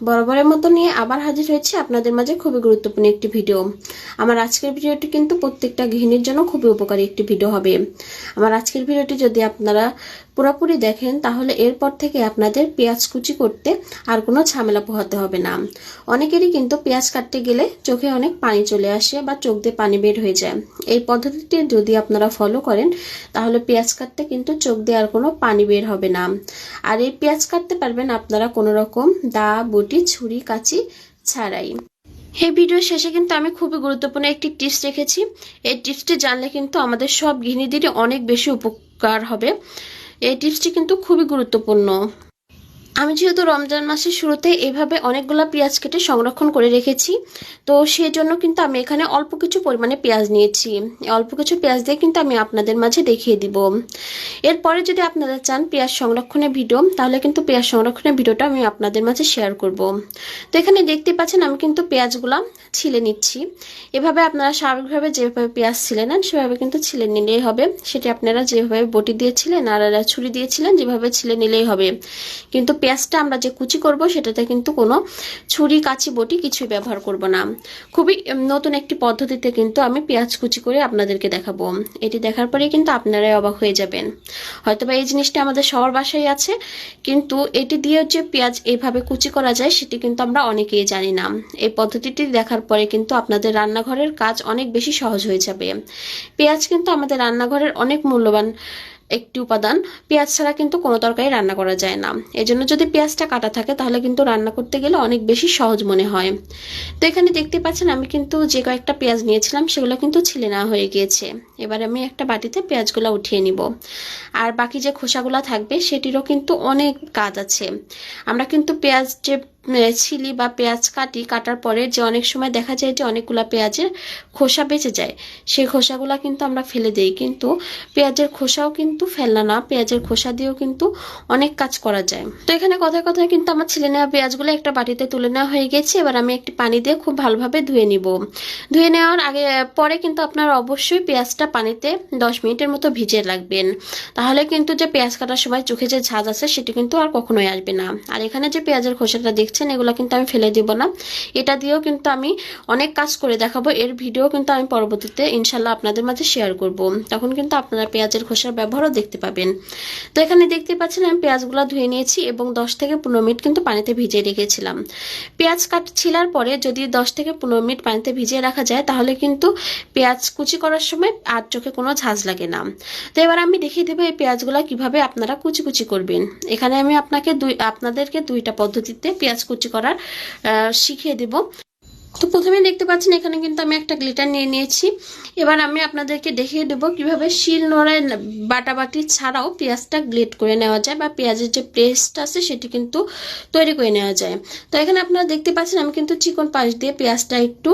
বরাবরের মতো নিয়ে আবার হাজির হয়েছে আপনাদের মাঝে খুবই গুরুত্বপূর্ণ একটি ভিডিও। আমার আজকের ভিডিওটি কিন্তু প্রত্যেকটা গৃহিণীর জন্য খুবই উপকারী একটি ভিডিও হবে। আমার আজকের ভিডিওটি যদি আপনারা পুরোপুরি দেখেন, তাহলে এরপর থেকে আপনাদের পেঁয়াজ কুচি করতে আর কোনো ঝামেলা পোহাতে হবে না। অনেকেরই কিন্তু পেঁয়াজ কাটতে গেলে চোখে অনেক পানি চলে আসে বা চোখ দিয়ে পানি বের হয়ে যায়। এই পদ্ধতিটি যদি আপনারা ফলো করেন, তাহলে পেঁয়াজ কাটতে কিন্তু চোখ দিয়ে আর কোনো পানি বের হবে না। আর এই পেঁয়াজ কাটতে পারবেন আপনারা কোনো রকম দা, বটি ছুরি কাচি ছাড়াই। এই ভিডিও শেষে কিন্তু আমি খুবই গুরুত্বপূর্ণ একটি টিপস রেখেছি। এই টিপসটি জানলে কিন্তু আমাদের সব গৃহিণীদেরই অনেক বেশি উপকার হবে। এই টিপসটি কিন্তু খুবই গুরুত্বপূর্ণ। আমি যেহেতু রমজান মাসের শুরুতে এভাবে অনেকগুলো পেঁয়াজ কেটে সংরক্ষণ করে রেখেছি, তো সেই জন্য কিন্তু আমি এখানে অল্প কিছু পরিমাণে পেঁয়াজ নিয়েছি। অল্প কিছু পেঁয়াজ দিয়ে কিন্তু আমি আপনাদের মাঝে দেখিয়ে দিব। এরপরে যদি আপনারা চান পেঁয়াজ সংরক্ষণের ভিডিও, তাহলে কিন্তু পেঁয়াজ সংরক্ষণের ভিডিওটা আমি আপনাদের মাঝে শেয়ার করব। তো এখানে দেখতে পাচ্ছেন আমি কিন্তু পেঁয়াজগুলো ছিলে নিচ্ছি। এভাবে আপনারা স্বাভাবিকভাবে যেভাবে পেঁয়াজ ছিলে নেন, সেভাবে কিন্তু ছিলে নিলেই হবে। সেটি আপনারা যেভাবে বটি দিয়েছিলেন আর ছুরি দিয়েছিলেন, যেভাবে ছিলে নিলেই হবে। কিন্তু পেঁয়াজটা আমরা যে কুচি করব, সেটাতে কিন্তু কোনো ছুরি, কাচি, বটি কিছুই ব্যবহার করব না। খুবই নতুন একটি পদ্ধতিতে কিন্তু আমি পেঁয়াজ কুচি করে আপনাদেরকে দেখাবো। এটি দেখার পরে কিন্তু আপনারাই অবাক হয়ে যাবেন। হয়তোবা এই জিনিসটা আমাদের সবার বাসায় আছে, কিন্তু এটি দিয়ে যে পেঁয়াজ এইভাবে কুচি করা যায়, সেটি কিন্তু আমরা অনেকেই জানি না। এই পদ্ধতিটি দেখার পরে কিন্তু আপনাদের রান্নাঘরের কাজ অনেক বেশি সহজ হয়ে যাবে। পেঁয়াজ কিন্তু আমাদের রান্নাঘরের অনেক মূল্যবান একটি উপাদান, পেঁয়াজ ছাড়া কিন্তু কোনো তরকারি রান্না করা যায় না। এজন্য যদি পেঁয়াজটা কাটা থাকে, তাহলে কিন্তু রান্না করতে গেলে অনেক বেশি সহজ মনে হয়। তো এখানে দেখতে পাচ্ছেন, আমি কিন্তু যে কয়েকটা পেঁয়াজ নিয়েছিলাম, সেগুলো কিন্তু ছিলে না হয়ে গিয়েছে। এবার আমি একটা বাটিতে পেঁয়াজগুলো উঠিয়ে নিব। আর বাকি যে খোসাগুলো থাকবে, সেটিরও কিন্তু অনেক কাজ আছে। আমরা কিন্তু পেঁয়াজ যে ছিলি বা পেঁয়াজ কাটি, কাটার পরে যে অনেক সময় দেখা যায় যে অনেকগুলা পেঁয়াজের খোসা বেঁচে যায়। সেই খোসাগুলা কিন্তু আমরা ফেলে দিই। কিন্তু পেঁয়াজের খোসাও কিন্তু ফেলনা না। পেঁয়াজের খোসা দিয়েও কিন্তু অনেক কাজ করা যায়। তো এখানে কথায় কথায় কিন্তু আমার ছেলে নেওয়া পেঁয়াজগুলো একটা বাটিতে তুলে নেওয়া হয়ে গেছে। এবার আমি একটি পানি দিয়ে খুব ভালোভাবে ধুয়ে নিব। ধুয়ে নেওয়ার আগে, পরে কিন্তু আপনার অবশ্যই পেঁয়াজটা পানিতে দশ মিনিটের মতো ভিজিয়ে রাখবেন। তাহলে কিন্তু যে পেঁয়াজ কাটার সময় চোখে যে ঝাঁজ আছে, সেটি কিন্তু আর কখনোই আসবে না। আর এখানে যে পেঁয়াজের খোসাটা দেখছেন, এগুলো কিন্তু আমি ফেলে দিব না। এটা দিয়েও কিন্তু আমি অনেক কাজ করে দেখাবো। এর ভিডিও কিন্তু আমি পরবর্তীতে ইনশাল্লাহ আপনাদের মাঝে শেয়ার করব। তখন কিন্তু আপনারা পেঁয়াজের খোসার ব্যবহারও দেখতে পাবেন। তো এখানে দেখতে পাচ্ছেন, আমি পেঁয়াজগুলো ধুয়ে নিয়েছি এবং দশ থেকে পনেরো মিনিট কিন্তু পানিতে ভিজিয়ে রেখেছিলাম। পেঁয়াজ কাট ছিলার পরে যদি দশ থেকে পনেরো মিনিট পানিতে ভিজিয়ে রাখা যায়, তাহলে কিন্তু পেঁয়াজ কুচি করার সময় আর চোখে কোনো ঝাঁজ লাগে না। তো এবার আমি দেখিয়ে দেবো এই পেঁয়াজগুলো কীভাবে আপনারা কুচি কুচি করবেন। এখানে আমি আপনাকে দুই, আপনাদেরকে দুইটা পদ্ধতিতে পেঁয়াজ কুচি করার শিখিয়ে দেব। তো প্রথমে দেখতে পাচ্ছেন এখানে কিন্তু আমি একটা গ্লিটার নিয়ে নিয়েছি। এবার আমি আপনাদেরকে দেখিয়ে দেবো কীভাবে শিল নোড়ায় বাটাবাটি ছাড়াও পেঁয়াজটা গ্লেট করে নেওয়া যায় বা পেঁয়াজের যে পেস্ট আছে সেটি কিন্তু তৈরি করে নেওয়া যায়। তো এখানে আপনারা দেখতে পাচ্ছেন আমি কিন্তু চিকন পাশ দিয়ে পেঁয়াজটা একটু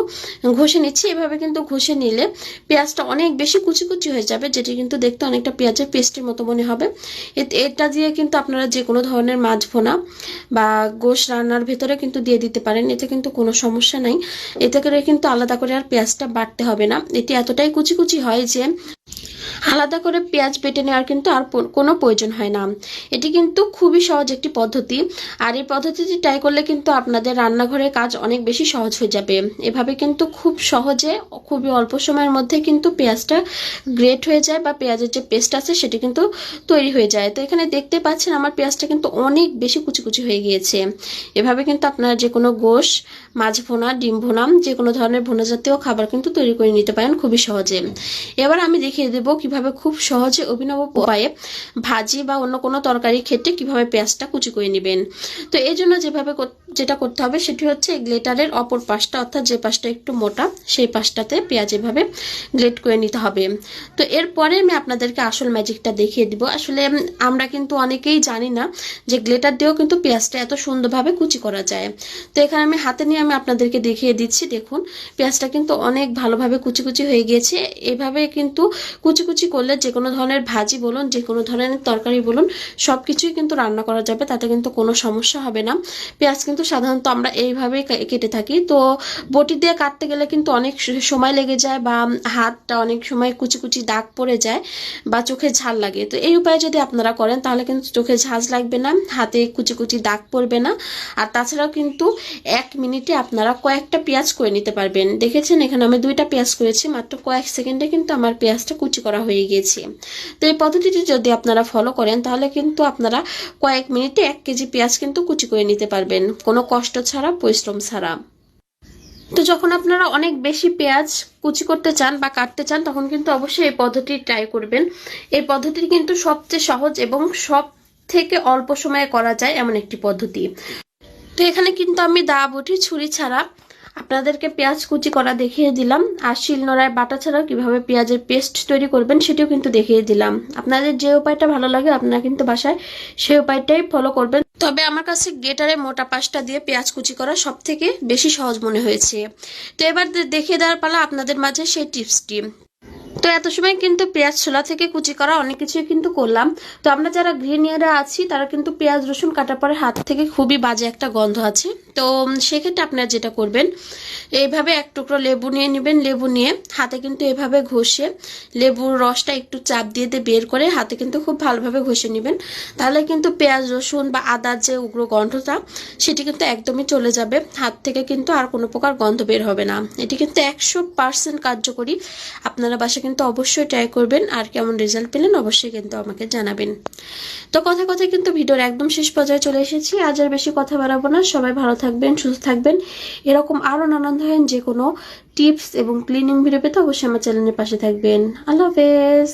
ঘষে নিচ্ছি। এভাবে কিন্তু ঘষে নিলে পেঁয়াজটা অনেক বেশি কুচি কুচি হয়ে যাবে, যেটি কিন্তু দেখতে অনেকটা পেঁয়াজের পেস্টের মতো মনে হবে। এটা দিয়ে কিন্তু আপনারা যে কোনো ধরনের মাছ ভোনা বা গোশ রান্নার ভেতরে কিন্তু দিয়ে দিতে পারেন, এতে কিন্তু কোনো সমস্যা নাই। এতে করে কিন্তু আলাদা করে আর পেঁয়াজটা বাটতে হবে না। এটি এতটাই কুচি কুচি হয় যে আলাদা করে পেঁয়াজ বেটে নেওয়ার কিন্তু আর কোনো প্রয়োজন হয় না। এটি কিন্তু খুবই সহজ একটি পদ্ধতি। আর এই পদ্ধতিটি ট্রাই করলে কিন্তু আপনাদের রান্নাঘরের কাজ অনেক বেশি সহজ হয়ে যাবে। এভাবে কিন্তু খুব সহজে, খুবই অল্প সময়ের মধ্যে কিন্তু পেঁয়াজটা গ্রেট হয়ে যায় বা পেঁয়াজের যে পেস্ট আছে সেটি কিন্তু তৈরি হয়ে যায়। তো এখানে দেখতে পাচ্ছেন আমার পেঁয়াজটা কিন্তু অনেক বেশি কুচি কুচি হয়ে গিয়েছে। এভাবে কিন্তু আপনারা যে কোনো গোশ, মাছ ভোনা, ডিম ভোনা যে কোনো ধরনের ভোনা জাতীয় খাবার কিন্তু তৈরি করে নিতে পারেন খুবই সহজে। এবার আমি দেখিয়ে দেবো কীভাবে খুব সহজে অভিনব উপায়ে ভাজি বা অন্য কোনো তরকারি ক্ষেত্রে কীভাবে পেঁয়াজটা কুচি করে নেবেন। তো এই জন্য যেভাবে যেটা করতে হবে সেটি হচ্ছে গ্লেটারের অপর পাশটা অর্থাৎ যে পাশটা একটু মোটা সেই পাশটাতে পেঁয়াজ এভাবে গ্লেট করে নিতে হবে। তো এরপরে আমি আপনাদেরকে আসল ম্যাজিকটা দেখিয়ে দিব। আসলে আমরা কিন্তু অনেকেই জানি না যে গ্লেটার দিয়েও কিন্তু পেঁয়াজটা এত সুন্দরভাবে কুচি করা যায়। তো এখানে আমি হাতে নিয়ে আমি আপনাদেরকে দেখিয়ে দিচ্ছি। দেখুন, পেঁয়াজটা কিন্তু অনেক ভালোভাবে কুচি কুচি হয়ে গিয়েছে। এভাবে কিন্তু কুচি কুচি কুচি করলে যে কোনো ধরনের ভাজি বলুন, যে কোনো ধরনের তরকারি বলুন সব কিছুই কিন্তু রান্না করা যাবে, তাতে কিন্তু কোনো সমস্যা হবে না। পেঁয়াজ কিন্তু সাধারণত আমরা এইভাবেই কেটে থাকি। তো বটি দিয়ে কাটতে গেলে কিন্তু অনেক সময় লেগে যায় বা হাতটা অনেক সময় কুচি কুচি দাগ পড়ে যায় বা চোখে ঝাল লাগে। তো এই উপায়ে যদি আপনারা করেন, তাহলে কিন্তু চোখে ঝাঁজ লাগবে না, হাতে কুচি কুচি দাগ পড়বে না। আর তাছাড়াও কিন্তু এক মিনিটে আপনারা কয়েকটা পেঁয়াজ করে নিতে পারবেন। দেখেছেন এখানে আমি দুইটা পেঁয়াজ করেছি, মাত্র কয়েক সেকেন্ডে কিন্তু আমার পেঁয়াজটা কুচি করা হয়ে গিয়েছে তো এই পদ্ধতিটি যদি আপনারা ফলো করেন, তাহলে কিন্তু আপনারা কয়েক মিনিটে এক কেজি পেঁয়াজ কিন্তু কুচি করে নিতে পারবেন। কোনো কষ্ট ছাড়া, পরিশ্রম ছাড়া। তো যখন আপনারা অনেক বেশি পেঁয়াজ কুচি করতে চান বা কাটতে চান, তখন কিন্তু অবশ্যই এই পদ্ধতি ট্রাই করবেন। এই পদ্ধতিটি কিন্তু সবচেয়ে সহজ এবং সব থেকে অল্প সময়ে করা যায় এমন একটি পদ্ধতি। তো এখানে কিন্তু আমি দা, বটি, ছুরি ছাড়া আপনাদেরকে পেঁয়াজ কুচি করা দেখিয়ে দিলাম, আর শিলনোড়ায় বাটা ছাড়াও কীভাবে পেঁয়াজের পেস্ট তৈরি করবেন সেটিও কিন্তু দেখিয়ে দিলাম। আপনাদের যে উপায়টা ভালো লাগে আপনারা কিন্তু বাসায় সেই উপায়টাই ফলো করবেন। তবে আমার কাছে গেটারে মোটা পাশটা দিয়ে পেঁয়াজ কুচি করা সব থেকে বেশি সহজ মনে হয়েছে। তো এবার দেখিয়ে দেওয়ার পালা আপনাদের মাঝে সেই টিপসটি। তো এত সময় কিন্তু পেঁয়াজ ছোলা থেকে কুচি করা অনেক কিছুই কিন্তু করলাম। তো আমরা যারা গৃহিণীরা আছি, তারা কিন্তু পেঁয়াজ রসুন কাটার পরে হাত থেকে খুবই বাজে একটা গন্ধ আছে। তো সেক্ষেত্রে আপনারা যেটা করবেন, এইভাবে এক টুকরো লেবু নিয়ে নেবেন, লেবু নিয়ে হাতে কিন্তু এভাবে ঘষে লেবুর রসটা একটু চাপ দিয়ে দিয়ে বের করে হাতে কিন্তু খুব ভালোভাবে ঘষে নেবেন। তাহলে কিন্তু পেঁয়াজ, রসুন বা আদার যে উগ্র গন্ধটা, সেটি কিন্তু একদমই চলে যাবে। হাত থেকে কিন্তু আর কোনো প্রকার গন্ধ বের হবে না। এটি কিন্তু একশো পার্সেন্ট কার্যকরী। আপনারা বাসা কিন্তু অবশ্যই ট্রাই করবেন। আর কেমন রেজাল্ট পেলেন অবশ্যই কিন্তু আমাকে জানাবেন। তো কথা কথা কিন্তু ভিডিওর একদম শেষ পর্যায়ে চলে এসেছি। আজ আর বেশি কথা বাড়াবো না। সবাই ভালো থাকবেন, সুস্থ থাকবেন। এরকম আরও নানান ধরনের যে কোনো টিপস এবং ক্লিনিং ভিডিও পেতে অবশ্যই আমার চ্যানেলের পাশে থাকবেন। আল্লাহ হাফেজ।